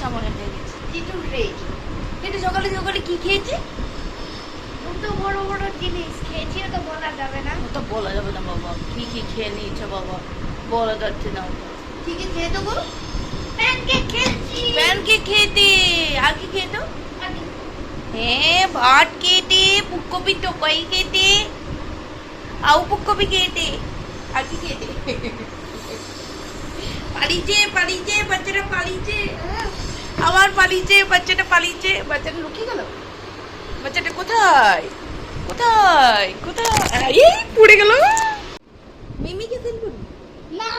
সামনে লেগেছে টিটু রেডি। কিন্তু সকালে সকালে কি খেয়েছি? অত বড় বড় জিনিস খেয়েছি তো বলা যাবে না। ওটা বলা যাবে না বাবা। কি কি খেয়ে নিয়েছে বাবা? বলা যাচ্ছে না। ঠিক আছে খেয়ে দেবো? প্যানকেক খেয়েছি। প্যানকেক খেতে আর কি খেয়ে খেতো হ্যাঁ ভাত খেতে ফুলকপি টোকাই খেতে আউ ফুলকপি খেতে আর কি খেতে পালিয়েছে পালিয়েছে বাচ্চাটা পালিয়েছে আবার পালিয়েছে বাচ্চাটা পালিয়েছে বাচ্চাটা লুকিয়ে গেল বাচ্চাটা কোথায় কোথায় কোথায় এই পড়ে গেল মিমিকে সেল করবি না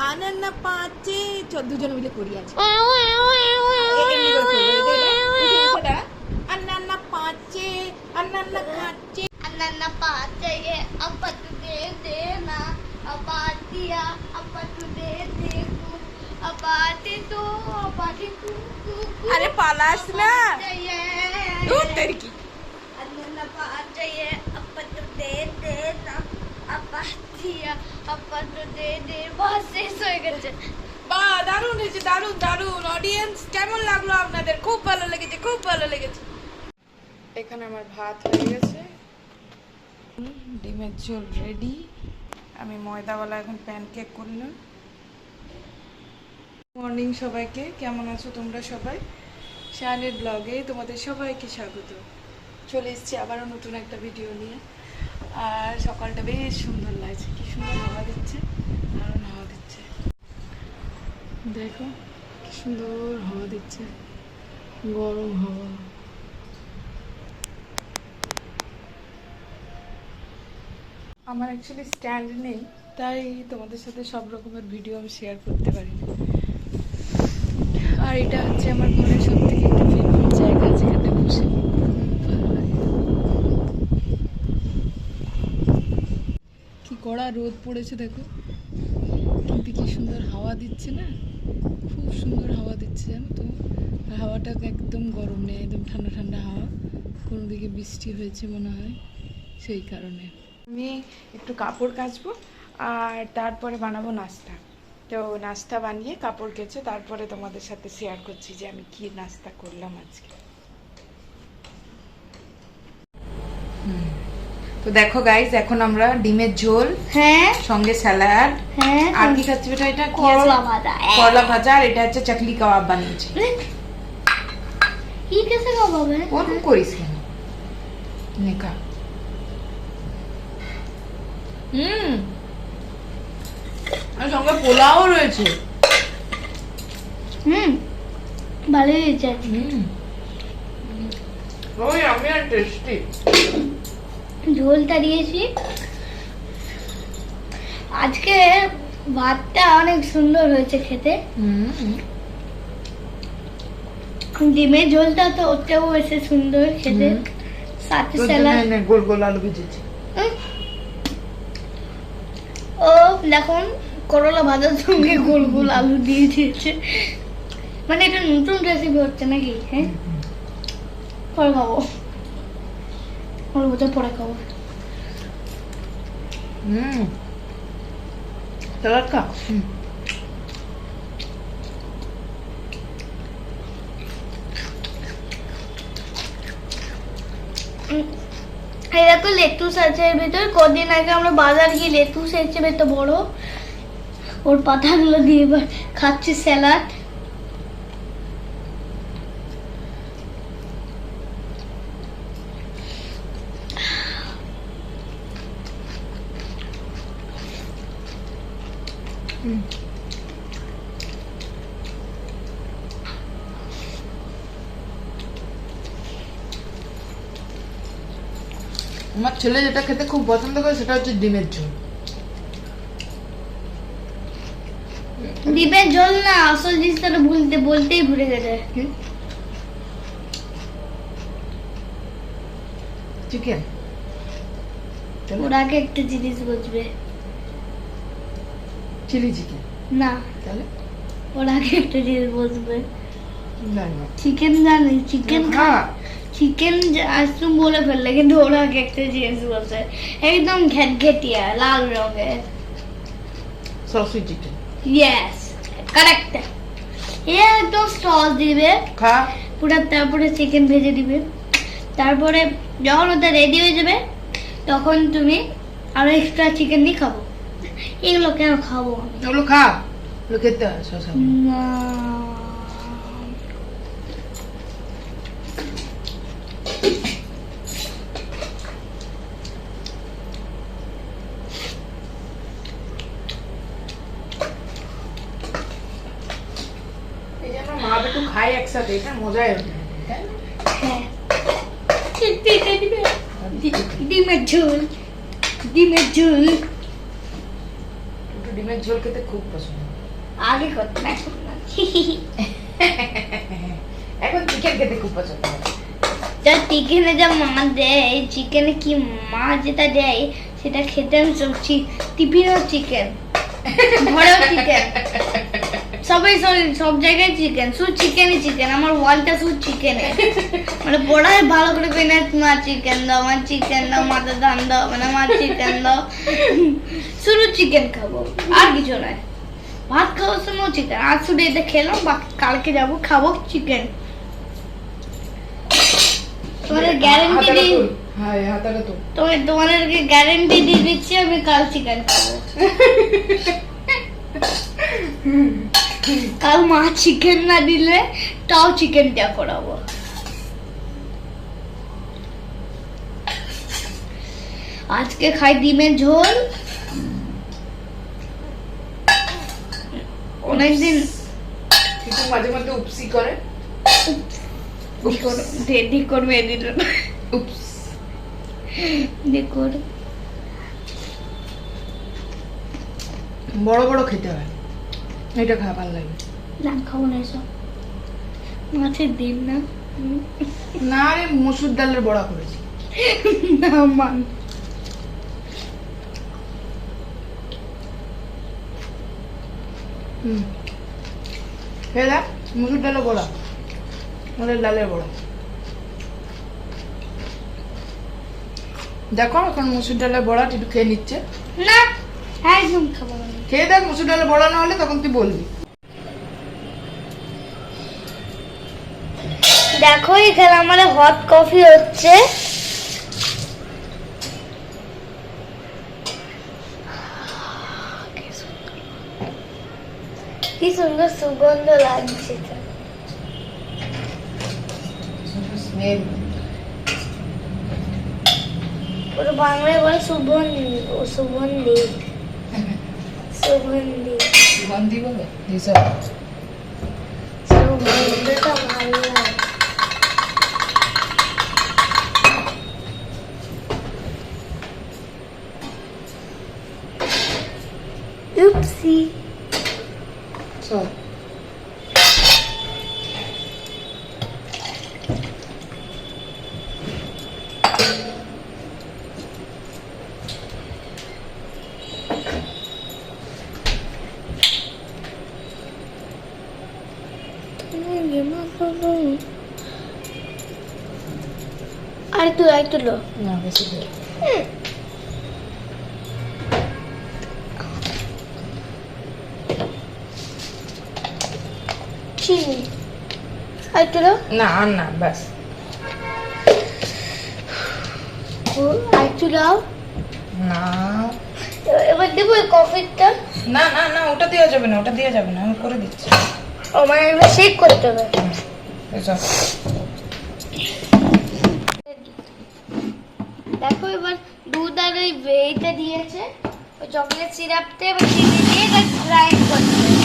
আনান্না পাঁচে চ- দুজন মিলে করি আছে পাঁচে কাঁচে अन्ना पाते ये अब तू दे देना अब दिया अब तू दे दे अब आते तो अब आते तू আরে পালাস না ধুর তেরি কি अन्ना पाते ये अब तू दे देना अब दिया अब तू दे दे बस শেষ হয়ে গেছে বা দারুণ হয়েছে দারুণ দারুণ অডিয়েন্স কেমন লাগলো আপনাদের খুব ভালো লেগেছে খুব ভালো লেগেছে এখানে আমার ভাত হয়ে গেছে ডিমের ঝোল রেডি আমি ময়দাওয়ালা এখন প্যানকেক করলাম। মর্নিং সবাইকে, কেমন আছো তোমরা সবাই? শানের ব্লগে তোমাদের সবাইকে স্বাগত। চলে এসেছি আবারও নতুন একটা ভিডিও নিয়ে। আর সকালটা বেশ সুন্দর লাগছে, কি সুন্দর হাওয়া দিচ্ছে, দারুণ হাওয়া দিচ্ছে। দেখো, কি সুন্দর হাওয়া দিচ্ছে। গরম হাওয়া। আমার অ্যাকচুয়ালি স্ট্যান্ড নেই, তাই তোমাদের সাথে সব রকমের ভিডিও আমি শেয়ার করতে পারি আর এটা হচ্ছে আমার ঘরের সব থেকে একটা ফেভারিট জায়গা যেখানে বসে। কি কড়া রোদ পড়েছে দেখো। কিন্তু কি সুন্দর হাওয়া দিচ্ছে না? খুব সুন্দর হাওয়া দিচ্ছে জানো তো। হাওয়াটা একদম গরম নেই, একদম ঠান্ডা ঠান্ডা হাওয়া। কোনো দিকে বৃষ্টি হয়েছে মনে হয়, সেই কারণে। আমি একটু কাপড় কাচবো আর তারপরে বানাবো নাস্তা। তো নাস্তা বানিয়ে কাপড় কেচে তারপরে তোমাদের সাথে শেয়ার করছি যে আমি কি নাস্তা করলাম আজকে। তো দেখো গাইজ এখন আমরা ডিমের ঝোল হ্যাঁ। সঙ্গে স্যালাড হ্যাঁ আর কি খাচ্ছি বেটা এটা? করলা ভাজা করলা ভাজা আর এটা হচ্ছে চাকলি কাবাব বানিয়েছি। কি কেসে খাবে ওরকম করিস কেন? নেকা। হুম। আর সঙ্গে পোলাও রয়েছে। হুম ভালোই হয়েছে। হুম। ওই আমি আর টেস্টি। ঝোলটা দিয়েছি। আজকে ভাতটা অনেক সুন্দর হয়েছে খেতে। হুম। ডিমের ঝোলটা তো ওতেও এসে সুন্দর খেতে। সাথে স্যালাড। গোল গোল আলু ভেজেছি। দেখুন করলা ভাজার সঙ্গে গোল গোল আলু দিয়ে দিয়েছে। মানে এটা নতুন রেসিপি হচ্ছে নাকি? হ্যাঁ? পরে খাব। পরে বোঝা পরে খাব। হুম। স্যালাড খা হুম উম, এই দেখো লেটুস আছে ভিতর। কদিন আগে আমরা বাজার গিয়ে লেটুস এসেছে বেতো বড়। ওর পাতাগুলো দিয়ে খাচ্ছি স্যালাড। আমার ছেলে যেটা খেতে খুব পছন্দ করে সেটা হচ্ছে ডিমের ঝোল। ডিমের ঝোল না আসল জিনিসটা তো বলতে বলতেই ভুলে গেছে। চিকেন ওর আগে একটা জিনিস বুঝবে। চিলি চিকেন না। তাহলে? ওর আগে একটা জিনিস বুঝবে। চিকেন জানি চিকেন খা চিকেন আজ তুমি বলে ফেললে কিন্তু ওরা আগে একটা জিনিস বলছে একদম ঘেটঘেটিয়া লাল রঙের সসি চিকেন ইয়েস কারেক্ট এ একদম সস দিবে খা পুরো তারপরে চিকেন ভেজে দিবে তারপরে যখন ওটা রেডি হয়ে যাবে তখন তুমি আরও এক্সট্রা চিকেন দিয়ে খাব এগুলো কেন খাব ওগুলো খা খেতে শশা না এই যে আমরা মা বেটু খাই একসাথে এটা মজাই হবে? হ্যাঁ। ডিমের ঝোল ডিমের ঝোল। ডিমের ঝোল খেতে খুব পছন্দ। আগে করতে না এখন চিকেন খেতে খুব পছন্দ যা চিকেনে যা মা দেয় চিকেনে কি মা যেটা দেয় সেটা খেতে আমি চলছি। টিফিনও চিকেন ঘরেও চিকেন সবাই সব জায়গায় চিকেন শুধু চিকেনই চিকেন আমার ওয়ালটা শুধু চিকেনে মানে পড়ায় ভালো করে পেনে মা চিকেন দাও মা চিকেন দাও মাথা ধান দাও মানে মা চিকেন দাও। শুধু চিকেন খাব আর কিছু নয়। ভাত খাওয়ার সময় চিকেন আজ শুধু এটা খেলাম বাকি কালকে যাব খাব চিকেন তোমাদের গ্যারেন্টি দিই। তুল। এই হাতাটা তো তোমার তোমাদেরকে গ্যারেন্টি দিয়ে দিচ্ছি আমি কাল চিকেন খাব। কাল মা চিকেন না দিলে তাও চিকেন দেওয়া করাবো। আজকে খাই ডিমের ঝোল। অনেকদিন মাঝে মধ্যে উপসি করে। ঠিক করবে দিল। উপস। দেখুন বড় বড় খেতে হয়। এটা খা ভালো লাগে। না খাব না এসব। মাছের দিন না? না রে মসুর ডালের বড়া করেছি। না মান হুম। খেয়ে মসুর ডালের বড়া। ওদের ডালের বড়া। দেখো এখন মসুর ডালের বড়া একটু খেয়ে নিচ্ছে। না একদম খাব না খেয়ে দেখ মসুর ডালের বড়া না হলে তখন তুই বলবি। দেখো এখানে আমার হট কফি হচ্ছে। কি সুন্দর সুগন্ধ লাগছে। স্মেল বাংলায় বলে সুগন্ধি ও সুগন্ধি। সুগন্ধি গন্ধি বলে এইসব সুগন্ধটা ভালো লাগে Oopsie. সব আর তুই আর তুলো। না বেশি চিনি। আর তুলো। না আর না ব্যাস। আর তুলাও না। এবার দেবো এই কফিটা না না না ওটা দেওয়া যাবে না ওটা দেওয়া যাবে না আমি করে দিচ্ছি। ও মানে এবার শেক করতে হবে। দেখো এবার দুধ আর ওই এইটা দিয়েছে। ওই চকলেট সিরাপটা এবার চিনি দিয়ে গ্রাইন্ড করতে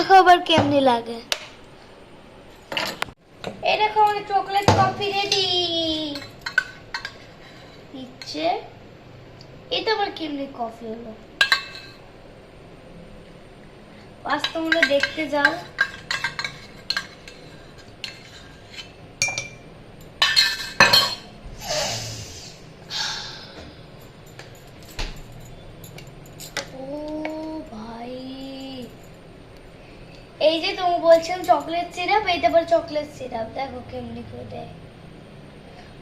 দেখো আবার কেমনি লাগে। এই দেখো আমাদের চকলেট কফি রেডি হচ্ছে এটা আবার কেমনি কফি হলো। আজ তোমরা দেখতে যাও ও ভাই এই যে তুমি বলছেন চকলেট সিরাপ এইটা আবার চকলেট সিরাপ দেখো কেমনি করে। দেয়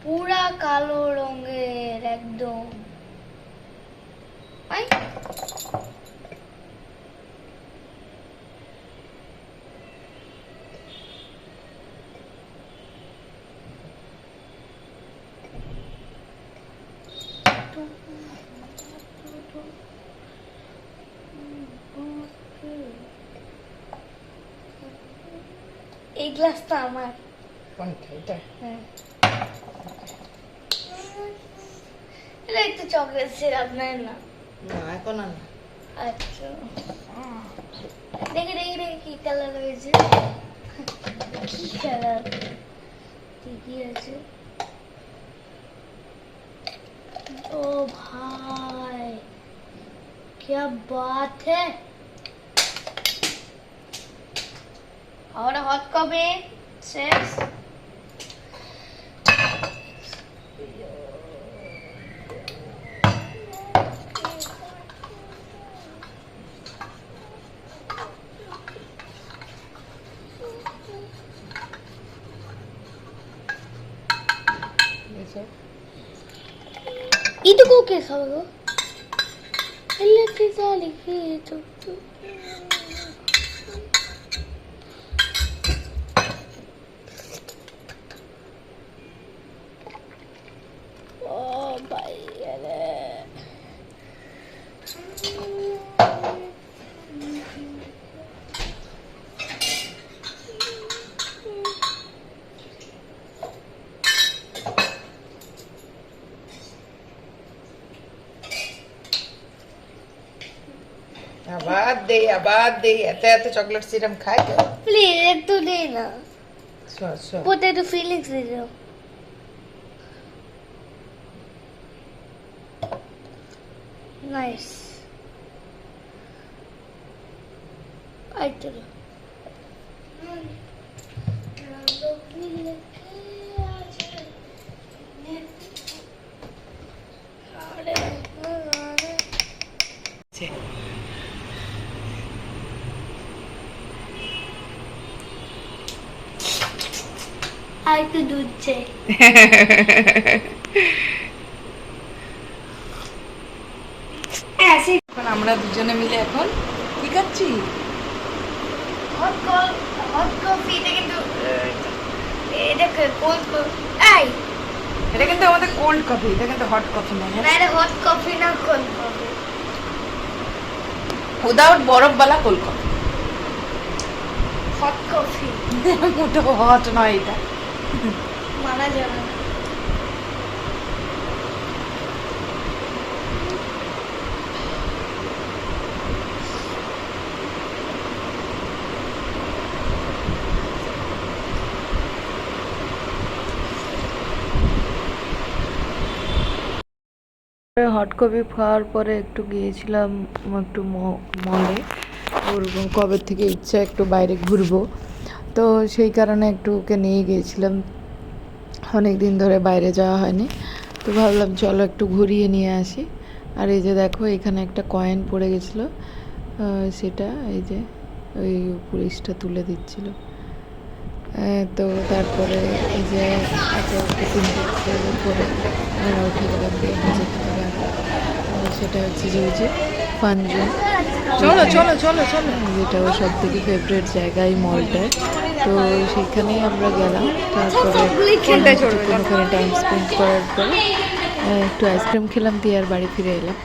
পুরা কালো রঙের একদম। আই এই গ্লাসটা আমার কোনটা এটা হ্যাঁ এটা একটু চকলেট সিরাপ নেয় না না এখন আর না আচ্ছা দেখি দেখি দেখি কি কালার হয়েছে কি কালার ঠিকই আছে ও ভাই क्या बात है और हॉट कॉफी শেষ এসব এইটুকু কে খাবে গো ইলেকট্রিক জালি খেয়ে চুপ চুপ ও ভাই রে আবার দেই আবার দেই এত এত চকলেট সিরাম খাই তো প্লিজ একটু দে না শোন শোন পোটেটো ফিলিংস দিয়ে দাও নাইস আই তো আর একটু দুধ চাই। এখন আমরা দুজনে মিলে এখন কি খাচ্ছি? হট কফি এটা কিন্তু এটা কোল্ড কফি এটা কিন্তু আমাদের কোল্ড কফি এটা কিন্তু হট কফি না না এটা হট কফি না কোল্ড কফি উইদাউট বরফওয়ালা কোল্ড কফি হট কফি মোটো হট নয় এটা। মানা যাবে। হট কফি খাওয়ার পরে একটু গিয়েছিলাম একটু মলে। ওর কবে থেকে ইচ্ছা একটু বাইরে ঘুরবো। তো সেই কারণে একটু ওকে নিয়ে গিয়েছিলাম। অনেক দিন ধরে বাইরে যাওয়া হয়নি। তো ভাবলাম চলো একটু ঘুরিয়ে নিয়ে আসি। আর এই যে দেখো এখানে একটা কয়েন পড়ে গেছিল। সেটা এই যে ওই পুলিশটা তুলে দিচ্ছিল। তো তারপরে এই যে করে আমরা উঠে গেলাম সেটা হচ্ছে যে ওই যে ফানজুন। চলো চলো চলো চলো। যেটা ওর সব থেকে ফেভারিট জায়গা এই মলটায় তো সেখানেই আমরা গেলাম। তারপরে ওখানে টাইম স্পেন্ড করার পরে একটু আইসক্রিম খেলাম দিয়ে আর বাড়ি ফিরে এলাম।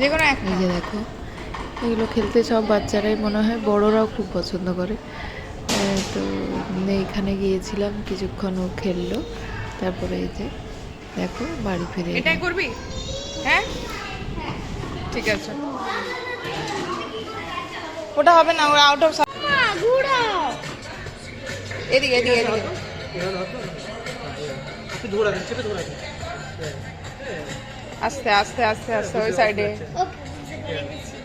যে কোনো এক এই যে দেখো এগুলো খেলতে সব বাচ্চারাই মনে হয় বড়রাও খুব পছন্দ করে। তো এইখানে গিয়েছিলাম কিছুক্ষণ ও খেললো। তারপরে এই যে দেখো বাড়ি ফিরে এটাই করবি? হ্যাঁ? ঠিক আছে। ওটা হবে না ওরা আউট অফ এদিকে এদিকে এদিকে একটু দৌড়াবেন চেপে দৌড়াবেন আস্তে আস্তে আস্তে আস্তে, ওই সাইডে ও বুঝতে পেরেছি।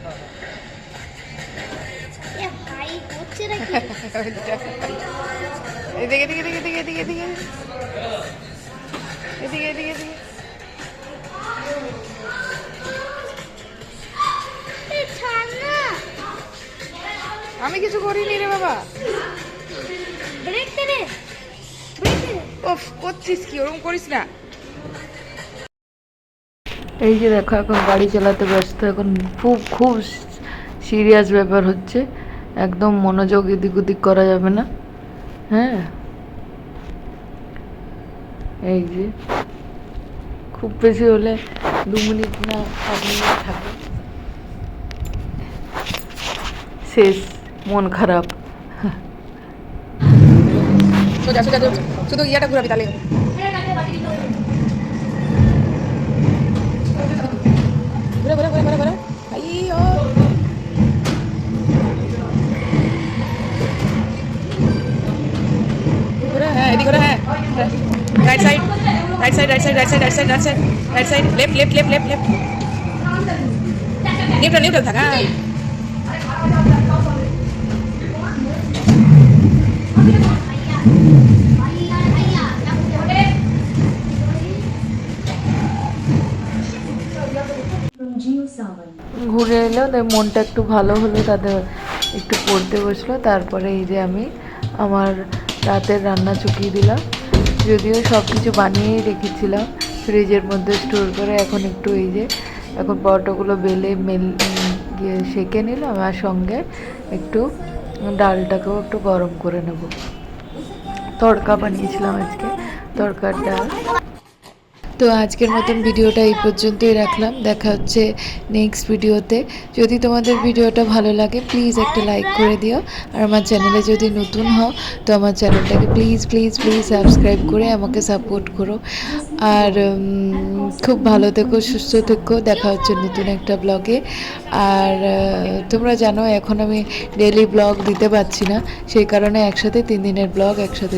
এ ভাই হচ্ছে নাকি এদিকে এদিকে এদিকে এদিকে এদিকে এদিকে। এদিকে এদিকে এদিকে। এ ছাড় না আমি কিছু করিনি রে বাবা। ব্রেক ওফ করছিস কি? ওরকম করিস না। এই যে দেখো, এখন গাড়ি চালাতে ব্যস্ত, এখন খুব খুব সিরিয়াস ব্যাপার হচ্ছে। একদম মনোযোগ এদিক ওদিক করা যাবে না। হ্যাঁ? এই যে, খুব বেশি হলে দু মিনিট না এক মিনিট থাকে শেষ, মন খারাপ। সোজা সোজা সোজা। শুধু ইয়াটা ঘুরাবি তাহলে ঘুরে ঘুরে ঘুরে ঘুরে ঘুরে আইও ঘুরে হ্যাঁ এদিকে ঘুরে হ্যাঁ right side right side right side right side right side right side right side left left left left left neutral neutral থাক হ্যাঁ ঘুরে এলো, তাই মনটা একটু ভালো হলো তাদের একটু পড়তে বসল। তারপরে এই যে আমি আমার রাতের রান্না চুকিয়ে দিলাম। যদিও সব কিছু বানিয়েই রেখেছিলাম, ফ্রিজের মধ্যে স্টোর করে। এখন একটু এই যে, এখন পরোটাগুলো বেলে মেল ইয়ে সেঁকে নিলাম আর সঙ্গে একটু ডালটাকেও একটু গরম করে নেব। তড়কা বানিয়েছিলাম আজকে তড়কার ডাল। তো আজকের মতন ভিডিওটা এই পর্যন্তই রাখলাম। দেখা হচ্ছে নেক্সট ভিডিওতে। যদি তোমাদের ভিডিওটা ভালো লাগে প্লিজ একটা লাইক করে দিও। আর আমার চ্যানেলে যদি নতুন হও, তো আমার চ্যানেলটাকে প্লিজ প্লিজ প্লিজ সাবস্ক্রাইব করে আমাকে সাপোর্ট করো। আর খুব ভালো থেকো, সুস্থ থেকো। দেখা হচ্ছে নতুন একটা ব্লগে আর তোমরা জানো, এখন আমি ডেলি ব্লগ দিতে পারছি না। সেই কারণে একসাথে তিন দিনের ব্লগ একসাথে